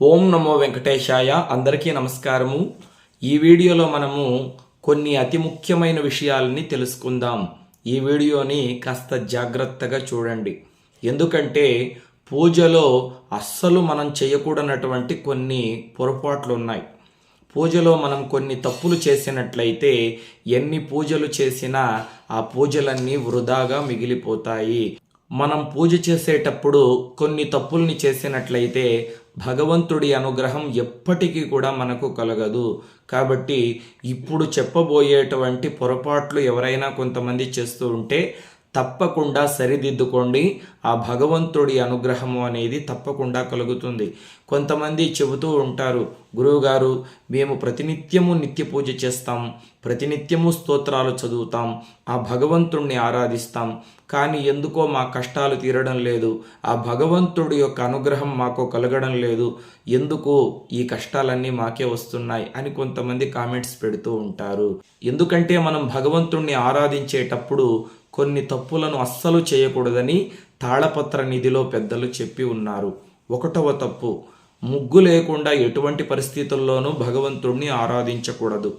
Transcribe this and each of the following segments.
ఓం నమో వెంకటేశాయ అందరికీ నమస్కారము. ఈ వీడియోలో మనము కొన్ని అతి ముఖ్యమైన విషయాలని తెలుసుకుందాం. ఈ వీడియోని కాస్త జాగ్రత్తగా చూడండి. ఎందుకంటే పూజలో అస్సలు మనం చేయకూడనటువంటి కొన్ని పొరపాట్లు ఉన్నాయి పూజలో మనం కొన్ని తప్పులు చేసినట్లయితే ఎన్ని పూజలు చేసినా ఆ పూజలన్నీ వృధాగా మిగిలిపోతాయి. మనం పూజ చేసేటప్పుడు కొన్ని తప్పుల్ని చేసినట్లయితే భగవంతుడి అనుగ్రహం ఎప్పటికీ కూడా మనకు కలగదు. కాబట్టి ఇప్పుడు చెప్పబోయేటువంటి పొరపాట్లు ఎవరైనా కొంతమంది చేస్తూ ఉంటే తప్పకుండా సరిదిద్దుకోండి. ఆ భగవంతుడి అనుగ్రహము అనేది తప్పకుండా కలుగుతుంది. కొంతమంది చెబుతూ ఉంటారు గురువుగారు మేము ప్రతినిత్యము నిత్య పూజ చేస్తాం ప్రతినిత్యము స్తోత్రాలు చదువుతాం ఆ భగవంతుణ్ణి ఆరాధిస్తాం. కానీ ఎందుకో మా కష్టాలు తీరడం లేదు ఆ భగవంతుడి యొక్క అనుగ్రహం మాకు కలగడం లేదు ఎందుకు ఈ కష్టాలన్నీ మాకే వస్తున్నాయి అని కొంతమంది కామెంట్స్ పెడుతూ ఉంటారు. ఎందుకంటే మనం భగవంతుణ్ణి ఆరాధించేటప్పుడు కొన్ని తప్పులను అస్సలు చేయకూడదని తాళపత్ర నిధిలో పెద్దలు చెప్పి ఉన్నారు. ఒకటవ తప్పు ముగ్గు లేకుండా ఎటువంటి పరిస్థితుల్లోనూ భగవంతుణ్ణి ఆరాధించకూడదు.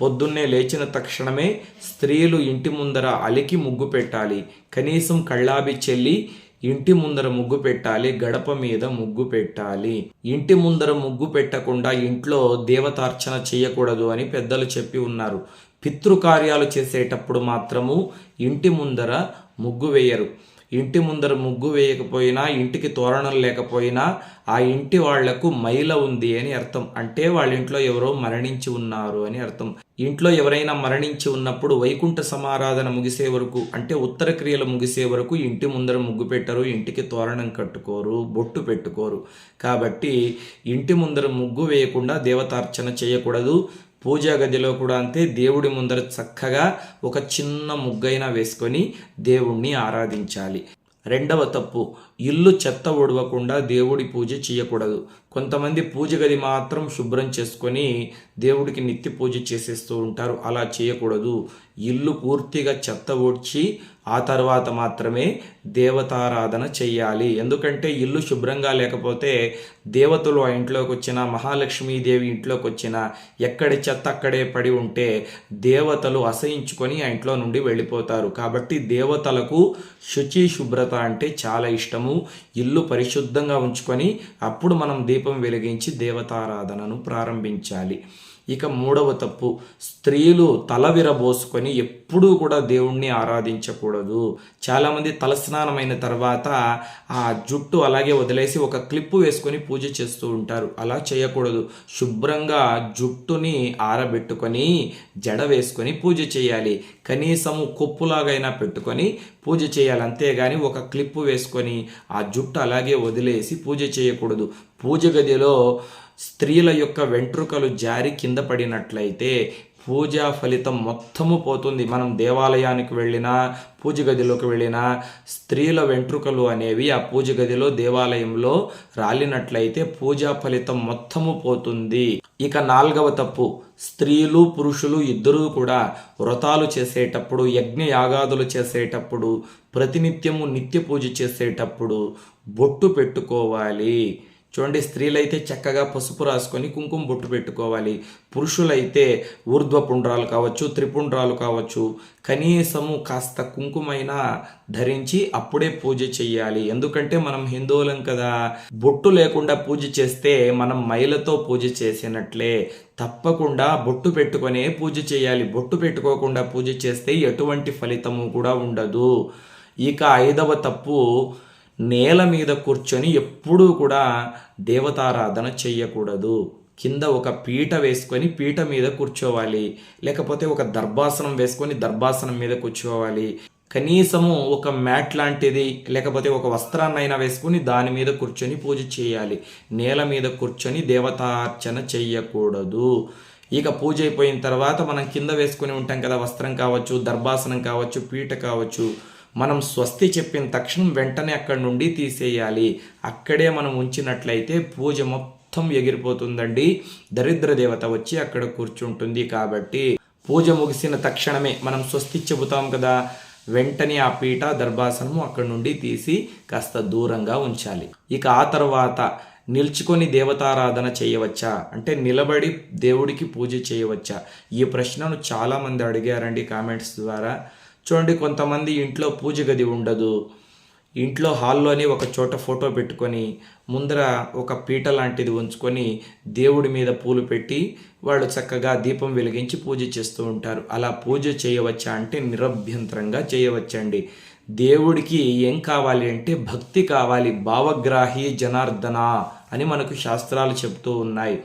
పొద్దున్నే లేచిన తక్షణమే స్త్రీలు ఇంటి ముందర అలికి ముగ్గు పెట్టాలి. కనీసం కళ్ళాబి చెల్లి ఇంటి ముందర ముగ్గు పెట్టాలి గడప మీద ముగ్గు పెట్టాలి. ఇంటి ముందర ముగ్గు పెట్టకుండా ఇంట్లో దేవతార్చన చేయకూడదు అని పెద్దలు చెప్పి ఉన్నారు. పితృకార్యాలు చేసేటప్పుడు మాత్రము ఇంటి ముందర ముగ్గు వేయరు. ఇంటి ముందర ముగ్గు వేయకపోయినా ఇంటికి తోరణం లేకపోయినా ఆ ఇంటి వాళ్ళకు మైల ఉంది అని అర్థం. అంటే వాళ్ళ ఇంట్లో ఎవరో మరణించి ఉన్నారు అని అర్థం. ఇంట్లో ఎవరైనా మరణించి ఉన్నప్పుడు వైకుంఠ సమారాధన ముగిసే వరకు అంటే ఉత్తర క్రియలు ముగిసే వరకు ఇంటి ముందర ముగ్గు పెట్టరు ఇంటికి తోరణం కట్టుకోరు బొట్టు పెట్టుకోరు. కాబట్టి ఇంటి ముందర ముగ్గు వేయకుండా దేవతార్చన చేయకూడదు. పూజా గదిలో కూడా అంతే. దేవుడి ముందర చక్కగా ఒక చిన్న ముగ్గైనా వేసుకొని దేవుణ్ణి ఆరాధించాలి. రెండవ తప్పు ఇల్లు చెత్త ఒడవకుండా దేవుడి పూజ చేయకూడదు. కొంతమంది పూజ గది మాత్రం శుభ్రం చేసుకొని దేవుడికి నిత్య పూజ చేసేస్తూ ఉంటారు. అలా చేయకూడదు. ఇల్లు పూర్తిగా చెత్త ఊడ్చి ఆ తర్వాత మాత్రమే దేవతారాధన చెయ్యాలి. ఎందుకంటే ఇల్లు శుభ్రంగా లేకపోతే దేవతలు ఆ ఇంట్లోకి వచ్చిన మహాలక్ష్మీదేవి ఇంట్లోకి వచ్చిన ఎక్కడి చెత్త అక్కడే పడి ఉంటే దేవతలు అసహించుకొని ఆ ఇంట్లో నుండి వెళ్ళిపోతారు. కాబట్టి దేవతలకు శుచి శుభ్రత అంటే చాలా ఇష్టము. ఇల్లు పరిశుద్ధంగా ఉంచుకొని అప్పుడు మనం దీప దీపం వెలిగించి దేవతారాధనను ప్రారంభించాలి. ఇక మూడవ తప్పు స్త్రీలు తల విరబోసుకొని ఎప్పుడూ కూడా దేవుణ్ణి ఆరాధించకూడదు. చాలామంది తలస్నానమైన తర్వాత ఆ జుట్టు అలాగే వదిలేసి ఒక క్లిప్పు వేసుకొని పూజ చేస్తూ ఉంటారు. అలా చేయకూడదు. శుభ్రంగా జుట్టుని ఆరబెట్టుకొని జడ వేసుకొని పూజ చేయాలి. కనీసము కొప్పులాగైనా పెట్టుకొని పూజ చేయాలి. అంతేగాని ఒక క్లిప్పు వేసుకొని ఆ జుట్టు అలాగే వదిలేసి పూజ చేయకూడదు. పూజ గదిలో స్త్రీల యొక్క వెంట్రుకలు జారి కింద పడినట్లయితే పూజా ఫలితం మొత్తము పోతుంది. మనం దేవాలయానికి వెళ్ళినా పూజ గదిలోకి వెళ్ళినా స్త్రీల వెంట్రుకలు అనేవి ఆ పూజ గదిలో దేవాలయంలో రాలినట్లయితే పూజా ఫలితం మొత్తము పోతుంది. ఇక నాలుగవ తప్పు. స్త్రీలు పురుషులు ఇద్దరూ కూడా వ్రతాలు చేసేటప్పుడు యజ్ఞ యాగాదులు చేసేటప్పుడు ప్రతినిత్యము నిత్య పూజ చేసేటప్పుడు బొట్టు పెట్టుకోవాలి. చూడండి స్త్రీలైతే చక్కగా పసుపు రాసుకొని కుంకుమ బొట్టు పెట్టుకోవాలి. పురుషులైతే ఊర్ధ్వ పుండ్రాలు కావచ్చు త్రిపుండ్రాలు కావచ్చు కనీసము కాస్త కుంకుమైనా ధరించి అప్పుడే పూజ చేయాలి ఎందుకంటే మనం హిందువులం కదా. బొట్టు లేకుండా పూజ చేస్తే మనం మైలతో పూజ చేసినట్లే. తప్పకుండా బొట్టు పెట్టుకొనే పూజ చేయాలి. బొట్టు పెట్టుకోకుండా పూజ చేస్తే ఎటువంటి ఫలితము కూడా ఉండదు. ఇక ఐదవ తప్పు నేల మీద కూర్చొని ఎప్పుడూ కూడా దేవతారాధన చెయ్యకూడదు. కింద ఒక పీట వేసుకొని పీట మీద కూర్చోవాలి. లేకపోతే ఒక దర్భాసనం వేసుకొని దర్భాసనం మీద కూర్చోవాలి. కనీసము ఒక మ్యాట్ లాంటిది లేకపోతే ఒక వస్త్రాన్నైనా వేసుకుని దాని మీద కూర్చొని పూజ చేయాలి. నేల మీద కూర్చొని దేవతార్చన చెయ్యకూడదు. ఇక పూజ అయిపోయిన తర్వాత మనం కింద వేసుకుని ఉంటాం కదా వస్త్రం కావచ్చు దర్భాసనం కావచ్చు పీట కావచ్చు. మనం స్వస్తి చెప్పిన తక్షణం వెంటనే అక్కడి నుండి తీసేయాలి. అక్కడే మనం ఉంచినట్లయితే పూజ మొత్తం ఎగిరిపోతుందండి. దరిద్ర దేవత వచ్చి అక్కడ కూర్చుంటుంది కాబట్టి పూజ ముగిసిన తక్షణమే మనం స్వస్తి చెబుతాం కదా. వెంటనే ఆ పీట దర్భాసనము అక్కడి నుండి తీసి కాస్త దూరంగా ఉంచాలి. ఇక ఆ తర్వాత నిల్చుకొని దేవతారాధన చేయవచ్చా? అంటే నిలబడి దేవుడికి పూజ చేయవచ్చా? ఈ ప్రశ్నను చాలామంది అడిగారండి కామెంట్స్ ద్వారా. చూడండి కొంతమంది ఇంట్లో పూజ గది ఉండదు. ఇంట్లో హాల్లోనే ఒక చోట ఫోటో పెట్టుకొని ముందర ఒక పీట లాంటిది ఉంచుకొని దేవుడి మీద పూలు పెట్టి వాళ్ళు చక్కగా దీపం వెలిగించి పూజ చేస్తూ ఉంటారు. అలా పూజ చేయవచ్చా అంటే నిరభ్యంతరంగా చేయవచ్చండి. దేవుడికి ఏం కావాలి అంటే భక్తి కావాలి. భావగ్రాహి జనార్దన అని మనకు శాస్త్రాలు చెప్తూ ఉన్నాయి.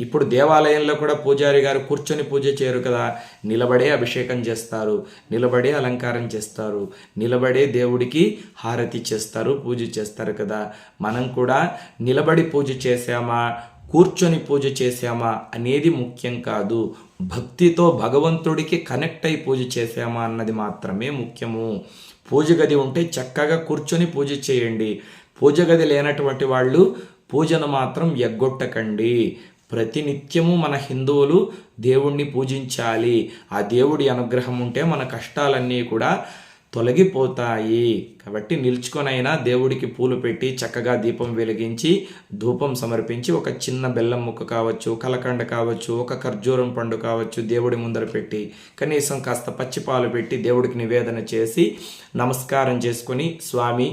ఇప్పుడు దేవాలయంలో కూడా పూజారి గారు కూర్చొని పూజ చేయరు కదా. నిలబడే అభిషేకం చేస్తారు నిలబడే అలంకారం చేస్తారు నిలబడే దేవుడికి హారతి చేస్తారు పూజ చేస్తారు కదా. మనం కూడా నిలబడి పూజ చేసామా కూర్చొని పూజ చేశామా అనేది ముఖ్యం కాదు. భక్తితో భగవంతుడికి కనెక్ట్ అయి పూజ చేశామా అన్నది మాత్రమే ముఖ్యము. పూజ గది ఉంటే చక్కగా కూర్చొని పూజ చేయండి. పూజ గది లేనటువంటి వాళ్ళు పూజను మాత్రం ఎగ్గొట్టకండి. ప్రతినిత్యము మన హిందువులు దేవుణ్ణి పూజించాలి. ఆ దేవుడి అనుగ్రహం ఉంటే మన కష్టాలన్నీ కూడా తొలగిపోతాయి. కాబట్టి నిల్చుకొనైనా దేవుడికి పూలు పెట్టి చక్కగా దీపం వెలిగించి ధూపం సమర్పించి ఒక చిన్న బెల్లం ముక్క కావచ్చు కలకండ కావచ్చు ఒక ఖర్జూరం పండు కావచ్చు దేవుడి ముందర పెట్టి కనీసం కాస్త పచ్చిపాలు పెట్టి దేవుడికి నివేదన చేసి నమస్కారం చేసుకొని స్వామి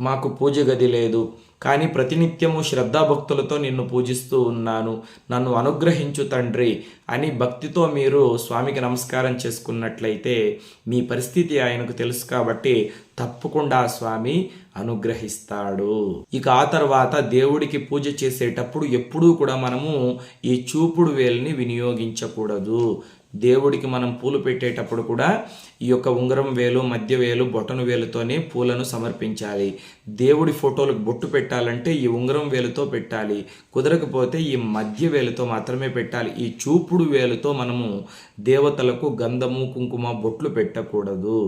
మాకు పూజ గది లేదు. కానీ ప్రతినిత్యము శ్రద్ధాభక్తులతో నిన్ను పూజిస్తూ ఉన్నాను. నన్ను అనుగ్రహించు తండ్రి అని భక్తితో మీరు స్వామికి నమస్కారం చేసుకున్నట్లయితే మీ పరిస్థితి ఆయనకు తెలుసు కాబట్టి తప్పకుండా స్వామి అనుగ్రహిస్తాడు. ఇక ఆ తర్వాత దేవుడికి పూజ చేసేటప్పుడు ఎప్పుడూ కూడా మనము ఈ చూపుడు వేలిని వినియోగించకూడదు. దేవుడికి మనం పూలు పెట్టేటప్పుడు కూడా ఈ యొక్క ఉంగరం వేలు మధ్య వేలు బొటను వేలుతోనే పూలను సమర్పించాలి. దేవుడి ఫోటోలకు బొట్టు పెట్టాలంటే ఈ ఉంగరం వేలుతో పెట్టాలి. కుదరకపోతే ఈ మధ్య వేలుతో మాత్రమే పెట్టాలి. ఈ చూపుడు వేలుతో మనము దేవతలకు గంధము కుంకుమ బొట్లు పెట్టకూడదు.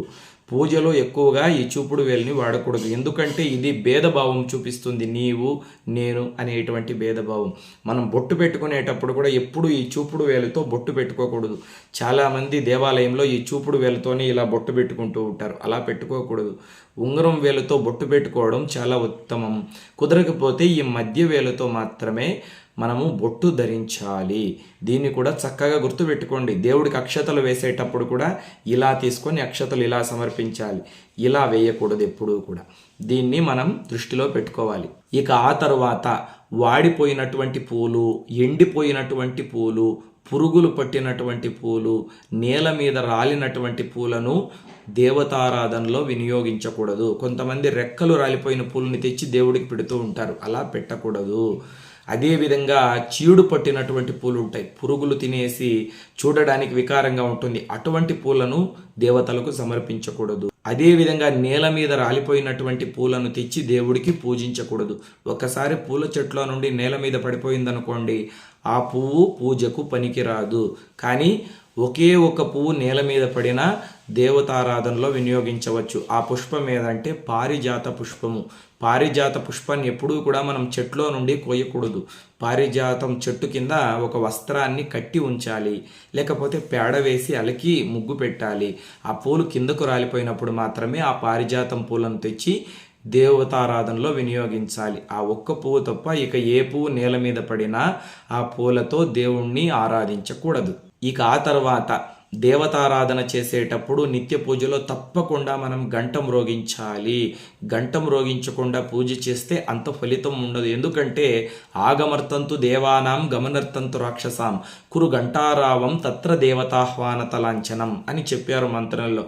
పూజలో ఎక్కువగా ఈ చూపుడు వేలుని వాడకూడదు. ఎందుకంటే ఇది భేదభావం చూపిస్తుంది. నీవు నేను అనేటువంటి భేదభావం. మనం బొట్టు పెట్టుకునేటప్పుడు కూడా ఎప్పుడు ఈ చూపుడు వేలుతో బొట్టు పెట్టుకోకూడదు. చాలామంది దేవాలయంలో ఈ చూపుడు వేలుతోనే ఇలా బొట్టు పెట్టుకుంటూ ఉంటారు. అలా పెట్టుకోకూడదు. ఉంగరం వేలుతో బొట్టు పెట్టుకోవడం చాలా ఉత్తమం. కుదరకపోతే ఈ మధ్య వేలుతో మాత్రమే మనము బొట్టు ధరించాలి. దీన్ని కూడా చక్కగా గుర్తుపెట్టుకోండి దేవుడికి అక్షతలు వేసేటప్పుడు కూడా ఇలా తీసుకొని అక్షతలు ఇలా సమర్పించాలి. ఇలా వేయకూడదు ఎప్పుడూ కూడా. దీన్ని మనం దృష్టిలో పెట్టుకోవాలి. ఇక ఆ తర్వాత వాడిపోయినటువంటి పూలు ఎండిపోయినటువంటి పూలు పురుగులు పట్టినటువంటి పూలు నేల మీద రాలినటువంటి పూలను దేవతారాధనలో వినియోగించకూడదు. కొంతమంది రెక్కలు రాలిపోయిన పూలని తెచ్చి దేవుడికి పెడుతూ ఉంటారు. అలా పెట్టకూడదు. అదేవిధంగా చీడు పట్టినటువంటి పూలు ఉంటాయి. పురుగులు తినేసి చూడడానికి వికారంగా ఉంటుంది. అటువంటి పూలను దేవతలకు సమర్పించకూడదు. అదేవిధంగా నేల మీద రాలిపోయినటువంటి పూలను తెచ్చి దేవుడికి పూజించకూడదు. ఒకసారి పూల చెట్ల నుండి నేల మీద పడిపోయిందనుకోండి ఆ పువ్వు పూజకు పనికిరాదు. కానీ ఒకే ఒక పువ్వు నేల మీద పడినా దేవతారాధనలో వినియోగించవచ్చు. ఆ పుష్పం ఏదంటే పారిజాత పుష్పము. పారిజాత పుష్పాన్ని ఎప్పుడూ కూడా మనం చెట్లో నుండి కోయకూడదు. పారిజాతం చెట్టు కింద ఒక వస్త్రాన్ని కట్టి ఉంచాలి. లేకపోతే పేడ వేసి అలికి ముగ్గు పెట్టాలి. ఆ పూలు కిందకు రాలిపోయినప్పుడు మాత్రమే ఆ పారిజాతం పూలను తెచ్చి దేవతారాధనలో వినియోగించాలి. ఆ ఒక్క పువ్వు తప్ప ఇక ఏ పువ్వు నేల మీద పడినా ఆ పూలతో దేవుణ్ణి ఆరాధించకూడదు. ఇక ఆ తర్వాత దేవతారాధన చేసేటప్పుడు నిత్య పూజలో తప్పకుండా మనం గంటం రోగించాలి. గంటం రోగించకుండా పూజ చేస్తే అంత ఫలితం ఉండదు. ఎందుకంటే ఆగమర్తంతు దేవానాం గమనర్తంతు రాక్షసాం. కురు గంటారావం తత్ర దేవతాహ్వానత లాంఛనం అని చెప్పారు మంత్రంలో.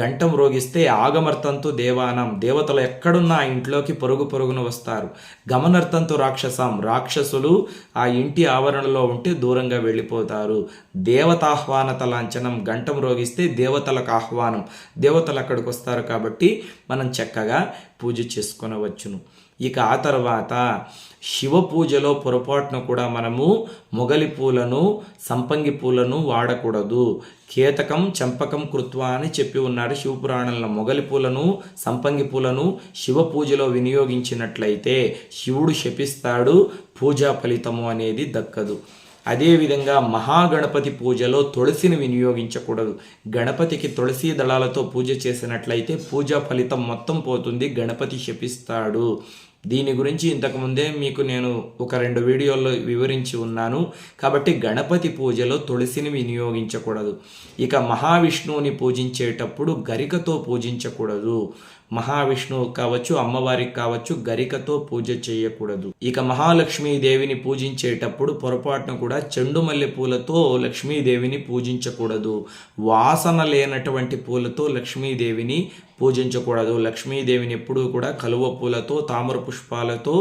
గంట రోగిస్తే ఆగమర్థంతో దేవానం. దేవతలు ఎక్కడున్నా ఆ ఇంట్లోకి పొరుగు పొరుగున వస్తారు. గమనర్థంతో రాక్షసం. రాక్షసులు ఆ ఇంటి ఆవరణలో ఉంటే దూరంగా వెళ్ళిపోతారు. దేవతాహ్వానత లాంఛనం. గంట రోగిస్తే దేవతలకు ఆహ్వానం. దేవతలు అక్కడికి వస్తారు కాబట్టి మనం చక్కగా పూజ చేసుకునవచ్చును. ఇక ఆ తర్వాత శివ పూజలో పొరపాటున కూడా మనము మొగలి పూలను సంపంగి పూలను వాడకూడదు. కేతకం చంపకం కృత్వ అని చెప్పి ఉన్నారు శివపురాణంలో. మొగలి పూలను సంపంగి పూలను శివ పూజలో వినియోగించినట్లయితే శివుడు శపిస్తాడు పూజా ఫలితము అనేది దక్కదు. అదేవిధంగా మహాగణపతి పూజలో తులసిని వినియోగించకూడదు. గణపతికి తులసి దళాలతో పూజ చేసినట్లయితే పూజా ఫలితం మొత్తం పోతుంది గణపతి శపిస్తాడు. దీని గురించి ఇంతకుముందే మీకు నేను ఒక రెండు వీడియోల్లో వివరించి ఉన్నాను. కాబట్టి గణపతి పూజలో తులసిని వినియోగించకూడదు. ఇక మహావిష్ణువుని పూజించేటప్పుడు గరికతో పూజించకూడదు. మహావిష్ణువు కావచ్చు అమ్మవారికి కావచ్చు గరికతో పూజ చేయకూడదు. ఇక మహాలక్ష్మీ దేవిని పూజించేటప్పుడు పొరపాటున కూడా చెండు మల్లె పూలతో లక్ష్మీదేవిని పూజించకూడదు. వాసన లేనటువంటి పూలతో లక్ష్మీదేవిని పూజించకూడదు. లక్ష్మీదేవిని ఎప్పుడూ కూడా కలువ పూలతో తామర పుష్పాలతో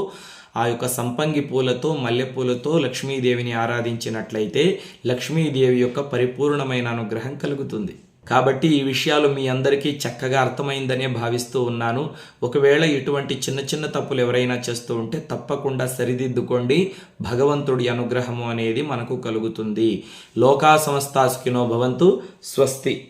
ఆ యొక్క సంపంగి పూలతో మల్లెపూలతో లక్ష్మీదేవిని ఆరాధించినట్లయితే లక్ష్మీదేవి యొక్క పరిపూర్ణమైన అనుగ్రహం కలుగుతుంది. కాబట్టి ఈ విషయాలు మీ అందరికీ చక్కగా అర్థమైందనే భావిస్తూ ఉన్నాను. ఒకవేళ ఇటువంటి చిన్న చిన్న తప్పులు ఎవరైనా చేస్తూ ఉంటే తప్పకుండా సరిదిద్దుకోండి. భగవంతుడి అనుగ్రహము అనేది మనకు కలుగుతుంది. లోకా సంస్థాసుకినో భవంతు. స్వస్తి.